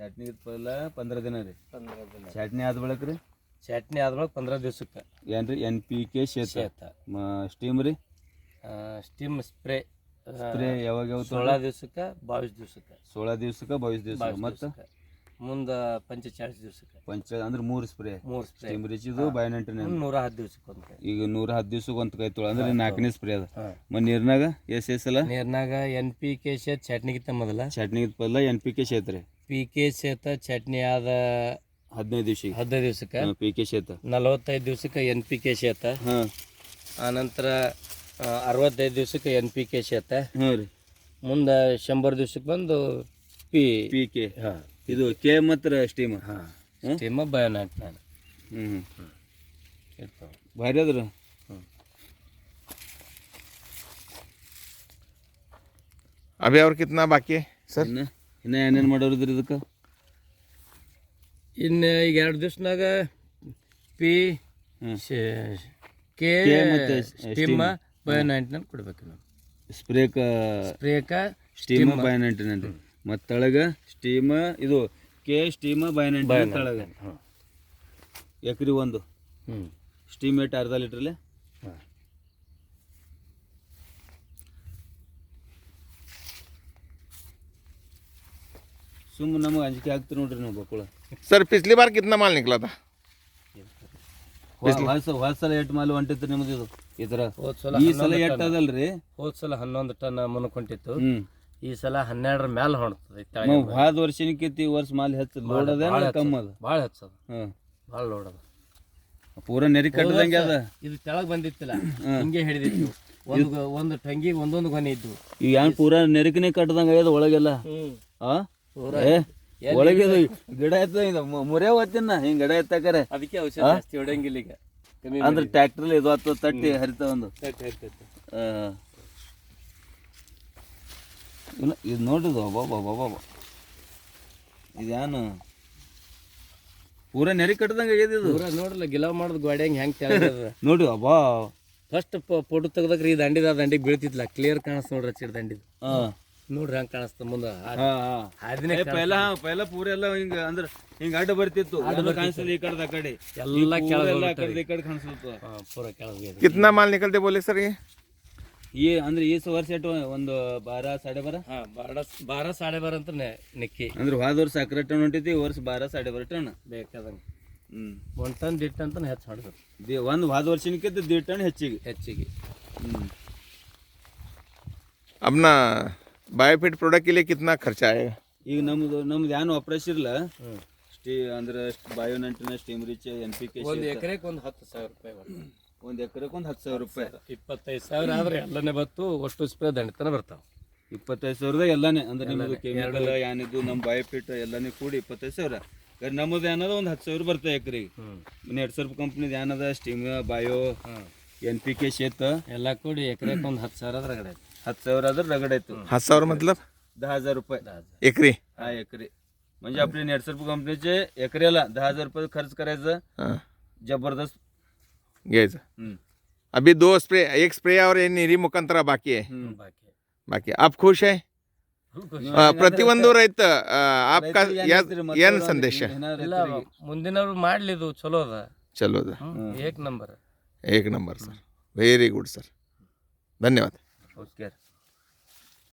ಚಟ್ನಿ ಪಲ್ಲ ಪಂದ್ರ ದಿನ ರೀ. ಪಂದ್ರ ದಿನ. ಚಟ್ನಿ ಆದ ಬಳಿಕ ರೀ? ಚಟ್ನಿ ಆದ್ಮೇಲೆ ಪಂದ್ರ ದಿವ್ಸಕ್ಕೆ. ಏನ್ರಿ ಎನ್ ಪಿ ಕೆ ಶೇತ? ಸ್ಟೀಮ್ ರೀ? ಸ್ಟೀಮ್ ಸ್ಪ್ರೇ ಸ್ಪ್ರೇ ಯಾವಾಗ ಯಾವ ಸೋಳ ದಿವ್ಸಕ್ಕೆ ಬಾವಿಸ್ ದಿವ್ಸಕ್ಕೆ. ಸೋಳ ದಿವ್ಸಕ್ಕೆ ಬಾವಿಸ್ ದಿವ್ಸ ಮತ್ತೆ? ಮುಂದೆ ಪಂಚಚಾಳಿಸ್ ದಿವ್ಸಕ್ಕೆ. ಪಂಚ ಅಂದ್ರೆ ಮೂರು ಸ್ಪ್ರೇ ಮೂರು ಸ್ಪ್ರೇ ಸ್ಟೀಮ್ ರಿಚಿದು ನಂಟಿನ ನೂರ ಹತ್ತು ದಿವ್ಸಕ್ಕೆ ಒಂದು ಈಗ ನೂರ ಹತ್ತು ದಿವ್ಸಕ್ಕೆ ಒಂದು ಕೈ ತೊಳ ಅಂದ್ರೆ ನಾಲ್ಕನೇ ಸ್ಪ್ರೇ ಅದ. ಮತ್ತು ನೀರ್ನಾಗ ಎಸ್ ಎಸ್ ಅಲ್ಲ? ನೀರ್ನಾಗ ಎನ್ ಪಿ ಕೆ ಶೇತ್ ಚಟ್ನಿಗಿತ್ತ ಮೊದಲ. ಚಟ್ನಿಗಿತ್ತ ಮೊದಲ ಎನ್ ಪಿ ಕೆ ಶೇತ್ ರೀ. ಪಿ ಕೆ ಶೇತ ಚಟ್ನಿ ಆದ ಹದಿನೈದು ದಿವ್ಸಿಗೆ ಹದಿನೈದು ದಿವ್ಸಕ್ಕೆ ಪಿ ಕೆ ಶೇತ ನಲವತ್ತೈದು ದಿವ್ಸಕ್ಕೆ ಎನ್ ಪಿ ಕೆ ಶೇತ ಹಾಂ ಆನಂತರ ಆ, ಅರವತ್ತೈದು ದಿವ್ಸಕ್ಕೆ ಎನ್ ಪಿ ಕೆ ಶೇತ ಹಾಂ ರೀ ಮುಂದೆ ಶಂಬರ್ ದಿವ್ಸಕ್ಕೆ ಬಂದು ಪಿ ಪಿ ಕೆ ಹಾಂ ಇದು ಕೆ ಮತ್ತು ಸ್ಟೀಮ್ ಹಾಂ ಸ್ಟೀಮ ಬಯೋನಾಟ್ ನಾನು ಹ್ಞೂ ಇರ್ತಾವೆ ಭಾರಿ ಅದ್ರ अभी और कितना बाकी है सर ಇನ್ನ ಏನೇನು ಮಾಡೋರಿದ್ರಿ ಇದಕ್ಕೆ? ಇನ್ನು ಈಗ ಎರಡು ದಿವ್ಸನಾಗ ಪಿ. ಕೆ ಸ್ಟೀಮ ಬಯೋ ಬಯೋನಾಟ್ನ ಕೊಡ್ಬೇಕು ನಾವು. ಸ್ಪ್ರೇಕ ಸ್ಪ್ರೇಕ ಸ್ಟೀಮ ಬೈ ನೈಂಟಿ ನೈನ್ ಮತ್ತು ತಳಗ ಸ್ಟೀಮ ಇದು ಕೆ ಸ್ಟೀಮ ಬೈ ನೈಂಟಿ ತಳಗ ಎಕರೆ ಒಂದು. ಹ್ಞೂ ಸ್ಟೀಮ್ ಏಟ್ ಅರ್ಧ ಲೀಟ್ರಲ್ಲಿ ಹಾಂ ಸುಮ್ಮನೆ ನಮಗೆ ಅಂಜಿಕೆ ಆಗ್ತೀರಿ ನೋಡ್ರಿ ನಾವು ಬಕ್ಕುಳ सर पिछली बार कितना माल निकला था ಹೊಸ ಹೊಸ ಸಲ ಎಟ್ ಮಾಲ್ ಹೊಂಟಿತ್ತು ನಿಮ್ದು ಇದು ಈ ಥರ ಹೋದ ಸಲ ಈ ಸಲ ಎಟ್ ಅದಲ್ರಿ ಹೋದ ಸಲ ಹನ್ನೊಂದು ಟನ್ ಮುನ್ಕೊಂಡಿತ್ತು ಹ್ಞೂ ಈ ಸಲ ಹನ್ನೆರಡರ ಮ್ಯಾಲೆ ಹೊಣ್ತದೆ ನಾವು ಹೋದ ವರ್ಷನಿಕ್ಕಿಂತ ಈ ವರ್ಷ ಮಾಲ್ ಹೆಚ್ಚು ಲೋಡ್ ಅದ ಕಮ್ಮಿ ಅದ ಭಾಳ ಹಚ್ಚದ ಹಾಂ ಭಾಳ ಲೋಡ್ ಅದ ಪೂರ ನೆರಿ ಕಟ್ಟದಂಗೆ ಅದ ಇದು ತೆಳಗ್ ಬಂದಿತ್ತಿಲ್ಲ ಹಿಂಗೆ ಹಿಡಿದಿತ್ತು ಒಂದು ಒಂದು ಟಂಗಿ ಒಂದೊಂದು ಗೊನೆ ಇದ್ವು ಈಗ ಏನು ಪೂರ ನೆರಿಕನೆ ಕಟ್ಟದಂಗೆ ಆಗ್ಯದ ಒಳಗೆಲ್ಲ ಹ್ಮ್ ಆ ಏ ಒಳಗೆ ಗಿಡ ಎತ್ತ ಮುರೇ ಓದ್ತೀನ ಹಿಂಗ್ ಗಿಡ ಎತ್ತಕರೆ. ಅದಕ್ಕೆ ಔಷಧ ಜಾಸ್ತಿ ಹೊಡೆಯಂಗಿಲ್ಲ ಈಗ. ಅಂದ್ರೆ ಟ್ರ್ಯಾಕ್ಟರ್ ಇದು ಹತ್ತು ತಟ್ಟಿ ಹರಿತ ಒಂದು. ಇಲ್ಲ ಇದು ನೋಡಿದು ಬಾಬಾ ಬಾಬಾ ಇದೇನು ಪೂರ ನೆರಿ ಕಟ್ಟದಂಗ ಆಗ್ಯದ ಇದು? ಪೂರ ನೋಡ್ರಲ್ಲ ಗಿಲಾವ್ ಮಾಡೋದು ಗೋಡೆ ಹೆಂಗ್ ಹೆಂಗೆ ನೋಡಿ ಅಬ್ಬಾ. ಫಸ್ಟ್ ಫೋಟೋ ತೆಗ್ದಕ್ರಿ ಈ ದಂಡಿದ ದಂಡಿಗೆ ಬೀಳ್ತಿದ್ಲ ಕ್ಲಿಯರ್ ಕಾಣಿಸ್ ನೋಡ್ರಿ ಚಿಡ್ ದಂಡಿದು. ಹಾ ನೋಡ್ರಿ ಹಂಗೆ ಕಾಣಿಸ್ತ ಮುಂದೆ ಹಾ ಹಾ ಹಾದಿನೇ ಏ, ಪೈಲ ಹಾ, ಪೈಲ ಪೂರ ಎಲ್ಲ ಹಿಂಗ ಅಂದ್ರ ಹಿಂಗ ಅಡ್ಡ ಬರ್ತಿತ್ತು ಅದು ಕಾಣಿಸ್ತದೆ ಈ ಕಡೆದ ಆ ಕಡೆ ಎಲ್ಲ ಈ ಕೆಳಗ್ ಪೂರ ಎಲ್ಲ ಆ ಹೋಗ್ಬಿಟ್ಟವೆ. ಕಡೆ ಈ ಕಡೆ ಕಾಣಿಸ್ತು ಹಾ, ಪೂರ ಕೆಳಗೆ कितना माल निकलते बोले सर ये ಈ ಅಂದ್ರೆ ಈ ವರ್ಷ ಎಟ್ಟು ಒಂದು ಬಾರ ಸಾಡೆ ಬಾರ ಹಾಂ ಬಾರ ಬಾರ ಸಾಡೆ ಬಾರ ಅಂತ ನಿಕ್ಕಿ ಅಂದ್ರೆ ಹೋದ ವರ್ಷ ಸಕ್ಕರೆ ಟನ್ ಹೊಂಟಿತಿ ಈ ವರ್ಷ ಬಾರ ಸಾಡೆ ಬಾರ ಟನ್ ಬೇಕಾದಂಗೆ ಹ್ಮ್ ಒಂದು ಟನ್ ದಿಟ್ಟು ಅಂತ ಹೆಚ್ಚು ಹೊಡೆದ್ರು ದಿ- ಒಂದು ಹೋದ ವರ್ಷನಿಕ್ಕಿಂತ ದೀಡ್ ಟನ್ ಹೆಚ್ಚಿಗೆ ಹೆಚ್ಚಿಗೆ ಹ್ಮ್ अपना ಬಾಯೋಫಿಟ್ ಪ್ರಾಡಕ್ಟ್ ಇಲ್ಲಿ ಕಿತ್ನಾ ಖರ್ಚ ಈಗ ನಮ್ದು ನಮ್ದು ಏನು ಆಪರೇಷನ್ ಇಲ್ಲ. ಸ್ಟೀ ಅಂದ್ರೆ bio ನಂಟಿನ steam rich N P K ಒಂದು ಎಕರೆಗೆ ಒಂದು ಹತ್ತು ಸಾವಿರ ರೂಪಾಯಿ ಒಂದು ಎಕರೆಗೆ ಒಂದು ಹತ್ತು ಸಾವಿರ ರೂಪಾಯಿ. ಇಪ್ಪತ್ತೈದು ಸಾವಿರ ಆದ್ರೆ ಎಲ್ಲನೇ ಬತ್ತು ಅಷ್ಟು ಸ್ಪ್ರೇ ದಂಡತನ ಬರ್ತಾವೆ. ಇಪ್ಪತ್ತೈದು ಸಾವಿರದ ಎಲ್ಲನೇ ಅಂದ್ರೆ ನಿಮ್ಮದು ಕೆಮಿಕಲ್ ಏನಿದ್ದು ನಮ್ಮ ಬಯೋಫಿಟ್ ಎಲ್ಲನೇ ಕೂಡಿ ಇಪ್ಪತ್ತೈದು ಸಾವಿರ. ನಮ್ಮದು ಏನದ ಒಂದು ಹತ್ತು ಸಾವಿರ ಬರ್ತದೆ ಎಕರೆಗೆ. ಎರಡು ಸಾವಿರ ಕಂಪ್ನಿದು ಏನದ steam bio N P K ಶೇತ್ ಎಲ್ಲ ಕೂಡಿ ಎಕರೆಗೆ ಒಂದು ಹತ್ತು ಸಾವಿರ ಅದ್ರಾಗಡೆ ಐತೆ ಹತ್ತು ಸಾವಿರ ಆದ್ರೆ ರಗಡ್ ಆಯ್ತು हाथ सौ मतलब दहा हजार रुपये एकरी हा एकरी म्हणजे आपले नेटसर्प कंपनीचे एकऱ्याला दहा हजार रुपये खर्च करायचं हाँ जबरदस्त घ्यायचं हम्म. अभी दो स्प्रे एक स्प्रे और ये निरी मुखंतरा बाकी है हम्म. ಬಾಕಿ बाकी आप खुश है ಆ, ಪ್ರತಿಯೊಂದು ರೈತ ಆ, आपका या- ಏನ್ ಸಂದೇಶ ಇಲ್ಲ ಮುಂದಿನವ್ರು ಮಾಡ್ಲಿ ಇದು ಚಲೋ ಅದ ಚಲೋ ಹ್ಮ್, ಏಕ್ ನಂಬರ್ एक number sir very good sir धन्यवाद Hoşçakal.